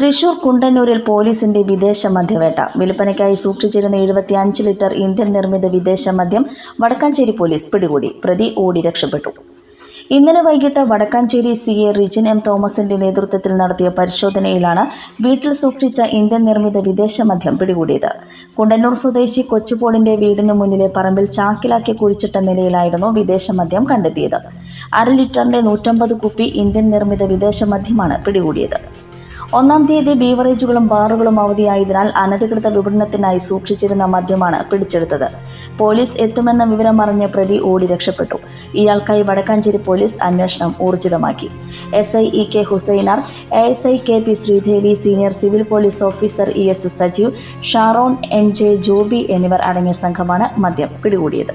തൃശൂർ കുണ്ടന്നൂരിൽ പോലീസിന്റെ വിദേശ മദ്യവേട്ട. വിൽപ്പനയ്ക്കായി സൂക്ഷിച്ചിരുന്ന എഴുപത്തിയഞ്ച് ലിറ്റർ ഇന്ത്യൻ നിർമ്മിത വിദേശ മദ്യം വടക്കാഞ്ചേരി പോലീസ് പിടികൂടി. പ്രതി ഓടി രക്ഷപ്പെട്ടു. ഇന്നലെ വൈകിട്ട് Vadakkanchery C A Rijin M തോമസിന്റെ നേതൃത്വത്തിൽ നടത്തിയ പരിശോധനയിലാണ് വീട്ടിൽ സൂക്ഷിച്ച ഇന്ത്യൻ നിർമ്മിത വിദേശ മദ്യം പിടികൂടിയത്. കുണ്ടന്നൂർ സ്വദേശി കൊച്ചുപോളിന്റെ വീടിന് മുന്നിലെ പറമ്പിൽ ചാക്കിലാക്കി കുഴിച്ചിട്ട നിലയിലായിരുന്നു വിദേശ മദ്യം കണ്ടെത്തിയത്. അര ലിറ്ററിന്റെ നൂറ്റമ്പത് കുപ്പി ഇന്ത്യൻ നിർമ്മിത വിദേശ മദ്യമാണ് പിടികൂടിയത്. ഒന്നാം തീയതി ബീവറേജുകളും ബാറുകളും അവധിയായതിനാൽ അനധികൃത വിപണനത്തിനായി സൂക്ഷിച്ചിരുന്ന മദ്യമാണ് പിടിച്ചെടുത്തത്. പോലീസ് എത്തുമെന്ന വിവരം അറിഞ്ഞ പ്രതി ഓടി രക്ഷപ്പെട്ടു. ഇയാൾക്കായി വടക്കാഞ്ചേരി പോലീസ് അന്വേഷണം ഊർജിതമാക്കി. S I E K Husainar A S I K P Sreedevi senior civil police officer E S Sajeev Sharon N J Joby എന്നിവർ അടങ്ങിയ സംഘമാണ് മദ്യം പിടികൂടിയത്.